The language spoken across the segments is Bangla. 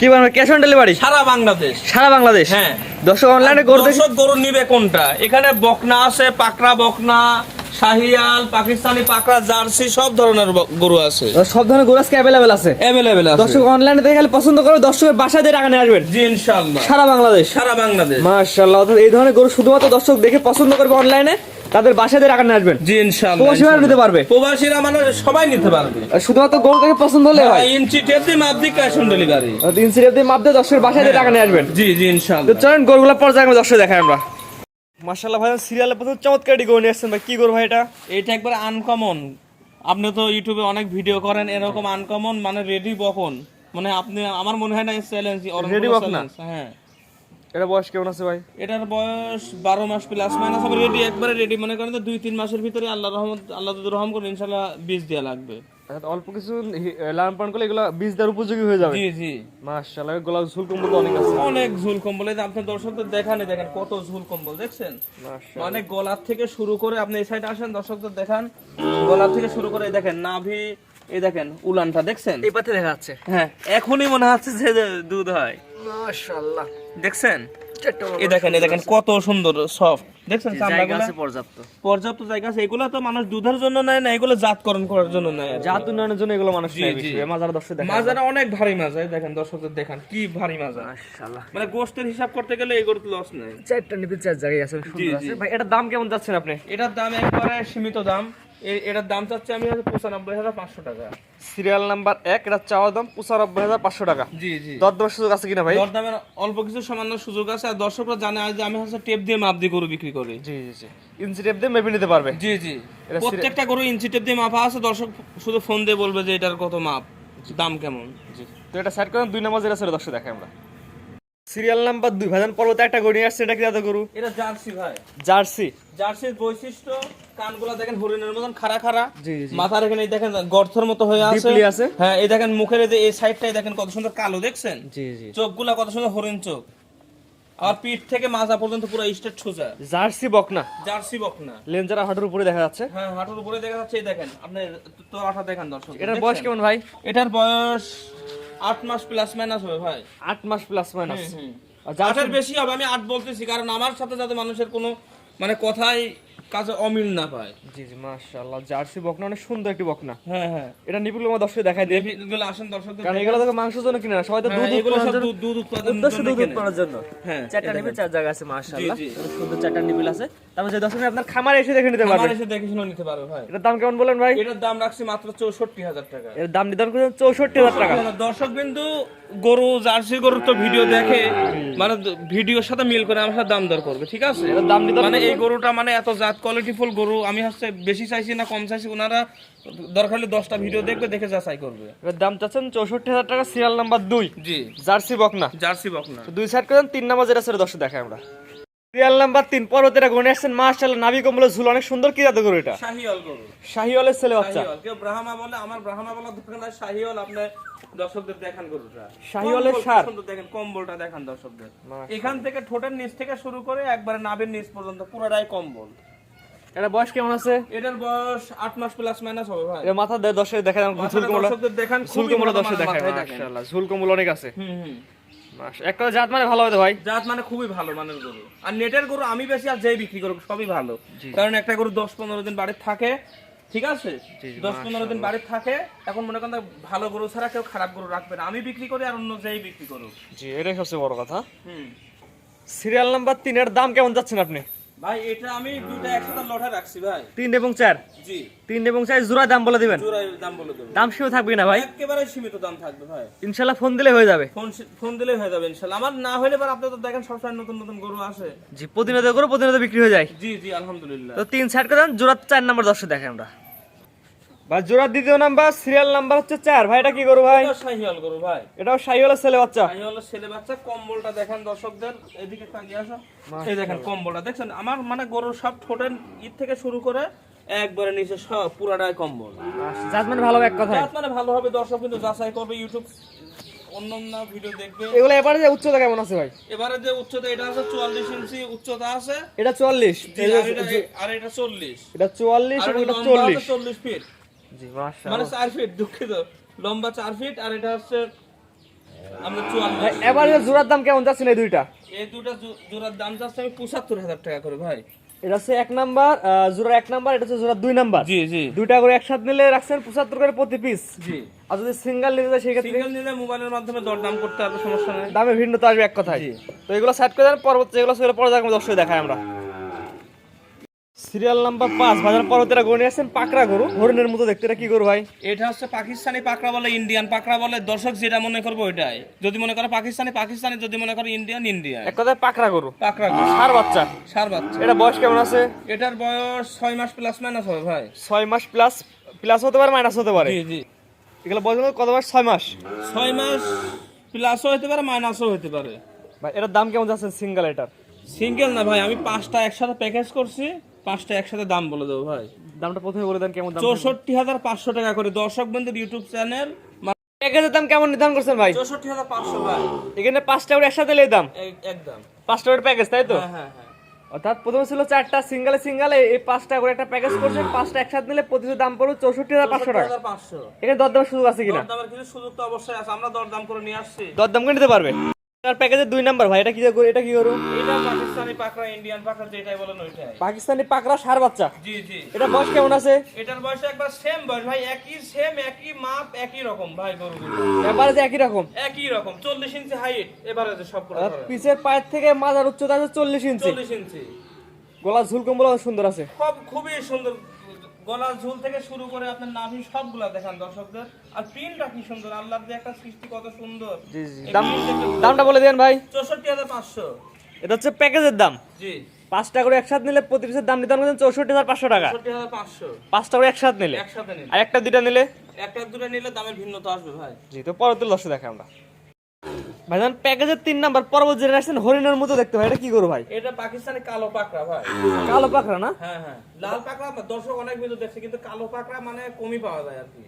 কি বলব ক্যাশ অন ডেলিভারি সারা বাংলাদেশ। সারা বাংলাদেশ? হ্যাঁ। দর্শক অনলাইনে গরু দর্শক গরু নিবে কোনটা? এখানে বকনা আছে পাকড়া বকনা শাহিয়াল পাকিস্তানি পাকড়া জার্সি সব ধরনের গরু আছে। সব ধরনের গরু আজকে অ্যাভেলেবেল আছে? অ্যাভেলেবেল আছে। দর্শক অনলাইনে দেখে খালি পছন্দ করে দর্শকের বাসায় দিয়ে টাকা নিয়ে আসবেন। জি ইনশাআল্লাহ। সারা বাংলাদেশ। সারা বাংলাদেশ। মাশাআল্লাহ এই ধরনের গরু শুধুমাত্র দর্শক দেখে পছন্দ করবে অনলাইনে তাদের বাসায় দিয়ে টাকা আসবেন। জি ইনশাআল্লাহ প্রবাসীরা নিতে পারবে? প্রবাসীরা মানে সবাই নিতে পারবে। শুধুমাত্র দেখে পছন্দ হলে হয় ইঞ্চি টেপ দিয়ে মাপ দিয়ে ক্যাশ অন ডেলিভারি তিন সিরিয়াল দিয়ে মাপ দিয়ে দর্শকের বাসায় দিয়ে টাকা আসবেন। জি জি ইনশাআল্লাহ। তো চলেন গরুগুলো পর্যায়ে দর্শক দেখাই আমরা। মাশাআল্লাহ ভাই সিরিয়ালে প্রথম চমৎকার গরু নিয়ে আসছেন ভাই কি গরু ভাই এটা? এটা একবার আনকমন আপনি তো ইউটিউবে অনেক ভিডিও করেন এরকম আনকমন মানে রেডি বকন। মানে আপনি আমার মনে হয় না চ্যালেঞ্জ Ready বকনা? হ্যাঁ। এটা বয়স কেমন আছে ভাই? এটার বয়স বারো মাস প্লাস মাইনাস হবে রেডি একবারে রেডি মনে করেন তো দুই তিন মাসের ভিতরে আল্লাহ রহমত আল্লাহ রহম করে ইনশাল্লাহ বীজ দেওয়া লাগবে। অর্থাৎ অল্প কিছু লালন করলে এগুলো বীজ দেওয়ার উপযোগী হয়ে যাবে? জি জি। মাশাআল্লাহ গোলাপ ঝুল কম্বল অনেক আছে। অনেক ঝুল কম্বল এই যে আপনার দর্শকদের দেখানে দেখেন কত ঝুল কম্বল দেখছেন? মাশাআল্লাহ। মানে গলার থেকে শুরু করে আপনি এই সাইডে আসেন দর্শকদের দেখান গলার থেকে শুরু করে এই দেখেন নাভি এই দেখেন উলানটা দেখছেন? এই পাতে দেখা যাচ্ছে। হ্যাঁ এখনই মনে হচ্ছে যে দুধ হয়। মাশাআল্লাহ। দেখছেন? এই দেখেন এই দেখেন কত সুন্দর সফট। দেখছেন চামড়াগুলো? পর্যাপ্ত। পর্যাপ্ত জায়গা আছে। এগুলো তো মানুষ দুধের জন্য নেয় না এগুলো জাতকরণ করার জন্য নেয় জাত উন্নয়নের জন্য এগুলো মানুষ নেয় জি। বেশি। মাজার দর্শক দেখা মাজারা অনেক ভারী মাজা দেখেন দর্শকদের দেখান কি ভারী মাজা মাশাআল্লাহ। মানে গোস্তের হিসাব করতে গেলে এগুলো লস নেই। চারটা নিতে চার জায়গায় আছে সুন্দর আছে। ভাই এটার দাম কেমন যাচ্ছেন আপনি? এটার দাম একবারে সীমিত দাম। এটার দাম চাচ্ছি আমি হচ্ছে পঁচানব্বই হাজার পাঁচশো টাকা। সিরিয়াল নাম্বার এক এটা চাওয়া দাম পঁচানব্বই হাজার পাঁচশো টাকা। জি জি। দর দশ সুযোগ আছে কিনা ভাই? দরদামের অল্প কিছু সামান্য সুযোগ আছে আর দর্শকরা জানে যে আমি হচ্ছে টেপ দিয়ে মাপ দিয়ে গরু বিক্রি করি। জি জি জি। ইঞ্চি টেপ দিয়ে মেপে নিতে পারবে। জি জি। প্রত্যেকটা গরু ইঞ্চি টেপ দিয়ে মাপা আছে দর্শক শুধু ফোন দিয়ে বলবে যে এটার কত মাপ দাম কেমন। জি। তো এটা সাইড করেন দুই নাম্বার যেটা সেটা দর্শক দেখাই আমরা। সিরিয়াল নাম্বার দুই ভাইজান পর্বতে একটা গরু আসছে এটা কি দাদা গরু? এটা জার্সি ভাই। জার্সি? জার্সির বৈশিষ্ট্য কানগুলা দেখেন হরিণের মতন খাড়া খাড়া। জি, জি। মাথার এখানে এই দেখেন গর্থর মতো হয়ে আছে। হ্যাঁ এই দেখেন মুখের এই যে এই সাইডটাই দেখেন কত সুন্দর কালো দেখছেন? জি জি। চোখগুলা কত সুন্দর হরিণ চোখ। আর পিঠ থেকে মাজা পর্যন্ত পুরো স্টেট সোজা। জার্সি বকনা। জার্সি বকনা। লেঞ্জারা হাঁটুর উপরে দেখা যাচ্ছে। হ্যাঁ হাঁটুর উপরে দেখা যাচ্ছে এই দেখেন। আপনি তো আঠা দেখেন দর্শক। এটার বয়স কেমন ভাই? এটার বয়স আট মাস প্লাস মাইনাস হবে ভাই আট মাস প্লাস মাইনাস। আটের বেশি হবে আমি আট বলতেছি কারণ আমার সাথে যাতে মানুষের কোনো মানে কথাই কাজে অমিল না পায়। জি জি মাশাআল্লাহ। জার্সি বকনা অনেক সুন্দর একটি বকনা। হ্যাঁ হ্যাঁ। এটা নিপুল দর্শক দেখাই দেবে এগুলো আসেন কারণ এগুলো তো মাংসের জন্য কিনে না সবাই তো হ্যাঁ, দুধ এগুলো সব দুধ- দুধ উদ্দেশ্য জন্য দুধ উৎপাদনের জন্য। হ্যাঁ, চারটা দেখেন। চার জায়গা আছে মাশাআল্লাহ। সুন্দর চারটা নিবিল আছে। তারপর যে দর্শক আপনার খামারে এসে দেখে নিতে পারবে। এসে দেখে শুনে নিতে পারবে ভাই। এটার দাম কেমন বলেন ভাই? এটার দাম রাখছি মাত্র চৌষট্টি হাজার টাকা। এর দাম নির্ধারণ করেছেন চৌষট্টি হাজার টাকা। দর্শক বিন্দু গরু জার্সি গরুর তো ভিডিও দেখে মানে ভিডিওর সাথে মিল করে আমার সাথে দাম দর করবে ঠিক আছে? দাম মানে এই গরুটা মানে এত জাত কোয়ালিটিফুল গরু আমি হচ্ছে বেশি চাইছি না কম চাইছি ওনারা দরকার হলে দশটা ভিডিও দেখবে দেখে যাচাই করবে। এর দাম চাচ্ছেন চৌষট্টি হাজার টাকা সিরিয়াল নাম্বার দুই। জি। জার্সি বকনা। জার্সি বকনা। দুই সাইড করেন তিন নাম্বার যেটা সেটা দর্শক দেখায় আমরা। নাম্বার তিন পর্বতেরা আসছেন নাভি কম্বলের ঝুল অনেক সুন্দর কি এটা? শাহিওয়াল গরু। শাহিওয়ালের ছেলে বাচ্চা। কেউ ব্রাহ্মা বলে আমার ব্রাহ্মা বলা শাহিওয়াল আপনি দর্শকদের দেখান গরুটা। কি সুন্দর দেখেন কম্বলটা দেখান দর্শকদের। এখান থেকে ঠোঁটের নিচ থেকে শুরু করে একবারে নাভের নিচ পর্যন্ত পুরোটাই কম্বল। এটা বয়স কেমন আছে? এটার বয়স আট মাস প্লাস মাইনাস হবে ভাই। মাথা দেয় দর্শক দেখা যান ঝুল মাথাটা কম্বল দর্শকদের দেখান ঝুল কম্বল দর্শক দেখায় দেখেন। মাশাআল্লাহ ঝুল কম্বল অনেক আছে। হুম হুম। একটা জাত মানে ভালো হবে ভাই? জাত মানে খুবই ভালো মানের গরু। আর নেটের গরু আমি বেশি আর যেই বিক্রি করুক সবই ভালো। কারণ একটা গরু দশ পনেরো দিন বাড়িতে থাকে ঠিক আছে? দশ পনেরো দিন বাড়িতে থাকে এখন মনে করেন ভালো গরু ছাড়া কেউ খারাপ গরু রাখবে না। আমি বিক্রি করি আর অন্য যেই বিক্রি করুক। জি এটাই সবচেয়ে বড় কথা। হুম। সিরিয়াল নাম্বার তিনের দাম কেমন যাচ্ছেন আপনি? ভাই এটা আমি দুটা একসাথে লটে রাখছি ভাই। তিন এবং চার? জি। তিন এবং চার জোড়া দাম বলে দিবেন? জোড়া দাম বলে দেবেন দাম সীমিত থাকবে না ভাই? একেবারে সীমিত দাম থাকবে ভাই। ইনশাল্লাহ ফোন দিলে হয়ে যাবে। ফোন ফোন দিলে হয়ে যাবে ইনশাল্লাহ আমার না হলে পর আপনি তো দেখেন সবসময় নতুন নতুন গরু আসে। জি প্রতিনিয়ত গরু প্রতিনিয়ত বিক্রি হয়ে যায়। জি জি আলহামদুলিল্লাহ। তো তিন সাইড করে দেন জোড়া চার নাম্বার দর্শক দেখেন আমরা। বা দ্বিতীয় নাম্বার সিরিয়াল নাম্বার হচ্ছে চার। ভাই এটা কি করব ভাই? শাহিওয়াল গরু ভাই। এটাও সাইওয়ালা ছেলে বাচ্চা। শাহিওয়ালের ছেলে বাচ্চা কম্বলটা দেখেন দর্শকদের এদিকে তাকিয়ে আসো। এই দেখেন কম্বলটা। দেখছেন আমার মানে গরুর সব ঠোঁটের ঈদ থেকে শুরু করে একবারে নিচে সব পুরাটাই কম্বল। জাত মানে ভালো এক কথা জাত মানে ভালো হবে দর্শক কিন্তু যাচাই করবে ইউটিউব অন্য অন্য ভিডিও দেখবে। এগুলো এবারে যে উচ্চতা কেমন আছে ভাই? এবারে যে উচ্চতা এটা আছে চুয়াল্লিশ ইঞ্চি উচ্চতা আছে। এটা চুয়াল্লিশ। জি, আর এটা- আর এটা চল্লিশ। এটা চুয়াল্লিশ আর এবং এটা এটা লম্বা চল্লিশ। আছে চল্লিশ ফিট। জি মানে মাশাআল্লাহ চার ফিট দুঃখিত। লম্বা চার ফিট আর এটা হচ্ছে চুয়াল্লিশ ভাই এবারে জোড়ার দাম কেমন যাচ্ছে এই দুইটা? এই জো- জোড়ার দাম যাচ্ছে আমি পঁচাত্তর হাজার টাকা করে ভাই। এটা হচ্ছে এক নাম্বার জোড়া এক নাম্বার এটা হচ্ছে জোড়া দুই নাম্বার। জি জি। দুইটা করে একসাথে নিলে রাখছেন পঁচাত্তর করে প্রতি পিস জি। আর যদি সিঙ্গেল নিতে যায় সেক্ষেত্রে সিঙ্গেল নিলে মোবাইলের মাধ্যমে দরদাম করতে হবে সমস্যা নেই। দামে ভিন্নতা আসবে এক কথায়। তো এগুলো সাইড করে দেন পরবর্তী সেগুলো পরে দর্শক দেখায় আমরা। সিরিয়াল নাম্বার পাঁচ বাজার পর্বতেরা গরু নিয়ে আসছেন পাকড়া গরু। হরিণের মতো দেখতে কি গরু ভাই? এটা হচ্ছে পাকিস্তানি পাকড়া বলে ইন্ডিয়ান পাকড়া বলে দর্শক যেটা মনে করব ওইটাই। যদি মনে করে পাকিস্তানি পাকিস্তানি যদি মনে করে ইন্ডিয়ান ইন্ডিয়ান। এক কথায় পাকড়া গরু। পাকড়া গরু। সার বাচ্চা। সার বাচ্চা। এটা বয়স কেমন আছে? এটার বয়স ছয় মাস প্লাস মাইনাস হবে ভাই। ছয় মাস প্লাস প্লাস হতে পারে মাইনাস হতে পারে? জি জি। এগুলো বয়স কত মাস? ছয় মাস। ছয় মাস প্লাসও হতে পারে মাইনাসও হতে পারে। ভাই এটার দাম কেমন যাচ্ছে সিঙ্গেল এটার? সিঙ্গেল না ভাই আমি পাঁচটা একসাথে প্যাকেজ করছি। পাঁচটা একসাথে দাম বলে দেবো ভাই। দামটা প্রথমে বলে দেন কেমন দাম চৌষট্টি হাজার পাঁচশো টাকা করে দর্শক বন্ধুর ইউটিউব চ্যানেল প্যাকেজের দাম কেমন নির্ধারণ করছেন ভাই? চৌষট্টি হাজার পাঁচশো ভাই। এখানে পাঁচটা করে একসাথে নিলে দাম? একদম। পাঁচটা করে প্যাকেজ তাই তো? হ্যাঁ হ্যাঁ হ্যাঁ। অর্থাৎ প্রথমে ছিল চারটা সিঙ্গেলে সিঙ্গেলে এই পাঁচটা করে একটা প্যাকেজ করছে পাঁচটা একসাথে নিলে প্রতিটি দাম পড়বে চৌষট্টি হাজার পাঁচশো টাকা। এখানে দরদামের সুযোগ আছে কিনা? দরদামের কিছু সুযোগ তো অবশ্যই আছে আমরা দরদাম করে নিয়ে আসছি। দরদাম করে নিতে পারবে? তার প্যাকেজের দুই নাম্বার ভাই এটা কি গরু এটা কি গরু? এটা পাকিস্তানি পাকড়া ইন্ডিয়ান পাকড়া যেটাই বলেন ওইটাই। পাকিস্তানি পাকড়া সার বাচ্চা। জি জি। এটা বয়স কেমন আছে? এটার বয়স একবার সেম বয়স ভাই একই সেম একই মাপ একই রকম ভাই গরুগুলো। এবারে যে একই রকম? একই রকম চল্লিশ ইঞ্চি হাইট এবারে যে সবগুলো আর পিছের পায়ের থেকে মাজার উচ্চতা আছে চল্লিশ ইঞ্চি। চল্লিশ ইঞ্চি। গলা ঝুল কম্বল সুন্দর আছে। খুব খুবই সুন্দর গলা ঝুল থেকে শুরু করে আপনার নাভি সবগুলা দেখান দর্শকদের। আর প্রিন্টটা কি সুন্দর আল্লাহর যে একটা সৃষ্টি কত সুন্দর। জি জি। দাম দামটা বলে দেন ভাই। চৌষট্টি হাজার পাঁচশো। এটা হচ্ছে প্যাকেজের দাম। জি। পাঁচটা করে একসাথে নিলে প্রতি পিসের দাম চৌষট্টি হাজার পাঁচশো টাকা। পাঁচটা করে একসাথে নিলে। একসাথে আর একটা দুইটা নিলে? একটা দুটো নিলে দামের ভিন্নতা আসবে ভাই। জি তো পরবর্তী দর্শক দেখে আমরা। ভাইজান প্যাকেজের তিন নাম্বার হরিণের মতো দেখতে ভাই এটা কি করো ভাই? এটা পাকিস্তানি কালো পাকড়া ভাই। কালো পাকড়া না? হ্যাঁ হ্যাঁ। লাল পাকড়া দর্শক অনেক ভিডিও দেখছে কিন্তু কালো পাকড়া মানে কমই পাওয়া যায় আর কি।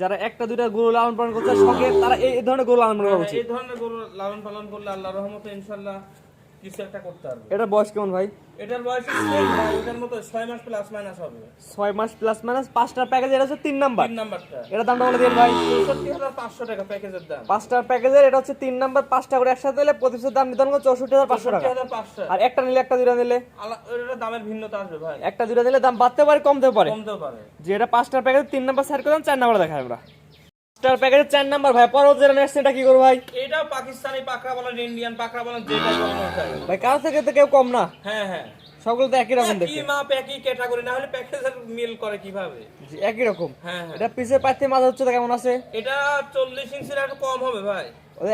যারা একটা দুইটা গরু লালন পালন করছে সঙ্গে শখে তারা এই এই ধরনের গরু লালন পালন করা উচিত। এই ধরনের গরু লালন পালন করলে আল্লাহ রহমত ইনশাল্লাহ কিছু একটা করতে পারবে? এটার বয়স কেমন ভাই? এটার বয়স এটার মতো ছয় মাস প্লাস মাইনাস হবে। ছয় মাস প্লাস মাইনাস পাঁচটার প্যাকেজ এটা হচ্ছে তিন নাম্বার নাম্বারটা এটা দামটা বলে দিন ভাই। টাকা প্যাকেজের দাম। পাঁচটার প্যাকেজের এটা হচ্ছে তিন নাম্বার পাঁচটা করে একসাথে নিলে প্রতি পিসের দাম চৌষট্টি হাজার পাঁচশো টাকা। হাজার পাঁচশো। আর একটা নিলে একটা দুইটা নিলে। দামের ভিন্নতা আসবে ভাই। একটা দুইটা নিলে দাম বাড়তে পারে কমতে পারে। কমতেও পারে। যে এটা পাঁচটার প্যাকেজ তিন নাম্বার সাইড করে চার নাম্বার দেখায় আমরা পাঁচটার প্যাকেজের চার নাম্বার ভাই পরবর্তী যেটা এটা কি করব ভাই? এটাও পাকিস্তানি পাকড়া বলেন ইন্ডিয়ান পাকড়া বলেন যেটা। ভাই কার থেকে তো কেউ কম না। হ্যাঁ হ্যাঁ। সবগুলো তো একই রকম একই কি মাপ একই ক্যাটাগরি না হলে প্যাকেজের মিল করে কীভাবে? জি, একই রকম। হ্যাঁ হ্যাঁ। এটা পিসে পাতে মাঝে হচ্ছে কেমন আছে? এটা চল্লিশ ইঞ্চির একটু কম হবে ভাই।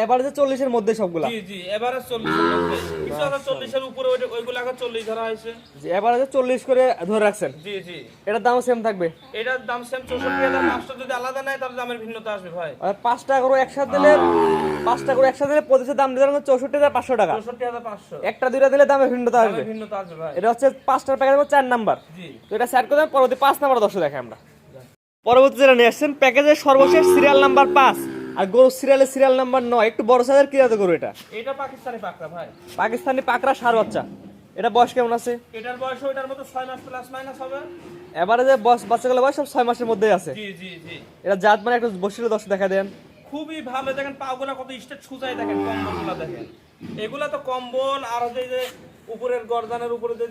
এবারে যে চল্লিশের মধ্যে সবগুলা। জি জি এবারে চল্লিশের মধ্যে। কিছু আছে চল্লিশের উপরে ওইগুলো এখন চল্লিশ ধরা হয়েছে। এবারে যে চল্লিশ করে ধরে রাখছেন। জি জি। এটার দামও সেম থাকবে। এটার দাম সেম চৌষট্টি হাজার পাঁচশো যদি আলাদা নেয় তাহলে দামের ভিন্নতা আসবে ভাই। আর পাঁচটা করে একসাথে দিলে পাঁচটা করে একসাথে দিলে প্রতিটা দাম করে চৌষট্টি হাজার পাঁচশো টাকা। চৌষট্টি হাজার পাঁচশো। একটা দুইটা দিলে দামে ভিন্নতা আসবে। দামের ভিন্নতা আসবে ভাই। এটা হচ্ছে পাঁচটার প্যাকেজ চার নাম্বার। জি। তো এটা স্যার করে পরবর্তী পাঁচ নাম্বার দর্শক দেখে আমরা। পরবর্তী যেটা নিয়ে আসছেন প্যাকেজের সর্বশেষ সিরিয়াল নাম্বার পাঁচ। আর গরু সিরিয়ালের সিরিয়াল নাম্বার নয়। একটু বড় সাইজের কি জাতের গরু এটা? এটা পাকিস্তানি পাকড়া ভাই। পাকিস্তানি পাকড়া সার বাচ্চা। এটা বয়স কেমন আছে? এটার বয়স ওইটার মতো ছয় মাস প্লাস মাইনাস হবে। এবারে যে বয়স বাচ্চাগুলো বয়স সব ছয় মাসের মধ্যেই আছে। জি জি জি। এটা জাত মানে একটু বসিলে দর্শক দেখা দেন। খুবই ভালো দেখেন পাগুলা কত স্টেট সুজাই দেখেন কম্বলগুলা দেখেন। এগুলা তো কম্বল আর যে উপরের গর্দানের উপরে যে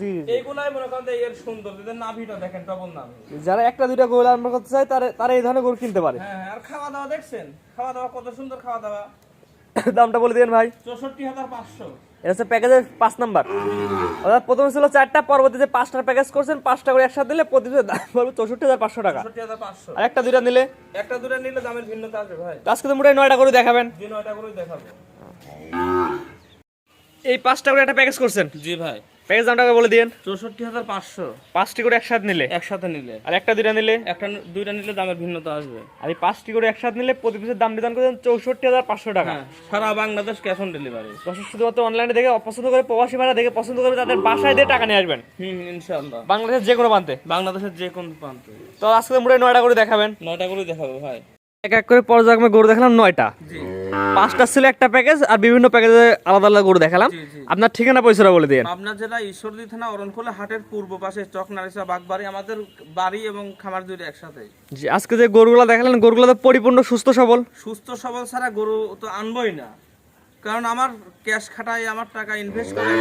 জি এইগুলাই মনে করেন এর সুন্দর যে নাভিটা দেখেন ডবল নাভি। যারা একটা দুইটা গরু লালন করতে চায় তারা তারা এই ধরনের গরু কিনতে পারে। হ্যাঁ হ্যাঁ, আর খাওয়া দাওয়া দেখছেন? খাওয়া দাওয়া কত সুন্দর খাওয়া দাওয়া দামটা বলে দিন ভাই। চৌষট্টি হাজার পাঁচশো। এটা হচ্ছে প্যাকেজের পাঁচ নাম্বার। অর্থাৎ প্রথমে ছিল চারটা পরবর্তী যে পাঁচটার প্যাকেজ করছেন পাঁচটা করে একসাথে দিলে প্রতি দাম পড়বে চৌষট্টি হাজার পাঁচশো টাকা। আর একটা দুইটা নিলে? একটা দুটো নিলে দামের ভিন্নতা আসবে ভাই। আজকে তো মোটাই নয়টা করে দেখাবেন। নয়টা করে দেখাবো। এই পাঁচটা করে একটা প্যাকেজ করছেন? জি ভাই। প্যাকেজ দামটা বলে দিন চৌষট্টি হাজার পাঁচশো। পাঁচটি করে একসাথে নিলে? একসাথে নিলে। আর একটা দুইটা নিলে? একটা দুইটা নিলে দামের ভিন্নতা আসবে। আর এই পাঁচটি করে একসাথে নিলে প্রতি পিসের দাম নির্ধারণ করেন চৌষট্টি হাজার পাঁচশো টাকা। হ্যাঁ সারা বাংলাদেশ ক্যাশ অন ডেলিভারি দর্শক শুধুমাত্র অনলাইনে দেখে অপছন্দ করে প্রবাসী ভাড়া দেখে পছন্দ করে তাদের বাসায় দিয়ে টাকা নিয়ে আসবেন। হুম ইনশাআল্লাহ। বাংলাদেশের যে কোনো প্রান্তে। বাংলাদেশের যে কোন প্রান্তে। তো আজকে মোটাই নয়টা করে দেখাবেন। নয়টা করে দেখাবো ভাই। এক এক করে পর্যায়ক্রমে গরু দেখালাম নয়টা। জি। পাঁচটা ছিল একটা প্যাকেজ আর বিভিন্ন প্যাকেজে আলাদা আলাদা গরু দেখালাম। আপনার ঠিকানা পয়সা বলে দিন আপনার জেলা ঈশ্বরদী থানা অরণখোলা হাটের পূর্ব পাশে চক নারিসা বাগবাড়ি আমাদের বাড়ি এবং খামার দুইটা একসাথে। জি আজকে যে গরুগুলো দেখালেন গরুগুলো তো পরিপূর্ণ সুস্থ সবল। সুস্থ সবল ছাড়া গরু তো আনবই না। কারণ আমার ক্যাশ খাটাই আমার টাকা ইনভেস্ট করে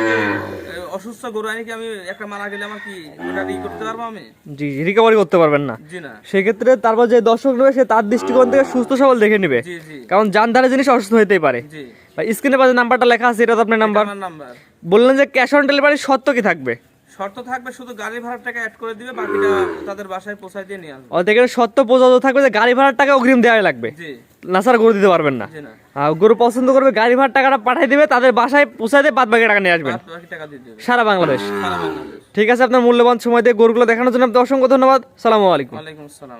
অসুস্থ গরু আনি কি আমি একটা মারা গেলে আমার কি ওটা ই করতে পারব আমি? জি রিকভারি করতে পারবেন না। জি না। সেক্ষেত্রে তারপর যে দর্শক নেবে সে তার দৃষ্টিকোণ থেকে সুস্থ সবল দেখে নেবে। জি জি। কারণ জানদারে জিনিস অসুস্থ হতেই পারে। জি। স্ক্রিনে পাশে নাম্বারটা লেখা আছে এটা তো আপনার নাম্বার বললেন যে ক্যাশ অন ডেলিভারি সত্য কি থাকবে? শর্ত থাকবে শুধু গাড়ি ভাড়ার টাকা অ্যাড করে দিবে বাকিটা তাদের বাসায় পৌঁছায় দিয়ে নিয়ে আসবে। এখানে সত্য প্রযোজ্য থাকবে যে গাড়ি ভাড়ার টাকা অগ্রিম দেওয়াই লাগবে। জি। না স্যার গরু দিতে পারবেন না। জি গরু পছন্দ করবে গাড়ি ভাড়ার টাকাটা পাঠিয়ে দিবে তাদের বাসায় পৌঁছায় দিয়ে বাদ বাকি টাকা নিয়ে আসবেন। বাকি টাকা দিয়ে দেবে। সারা বাংলাদেশ। সারা বাংলাদেশ। ঠিক আছে আপনার মূল্যবান সময় দিয়ে গরুগুলো দেখানোর জন্য আপনাকে অসংখ্য ধন্যবাদ। সালামু আলাইকুম। ওয়ালাইকুম আসসালাম।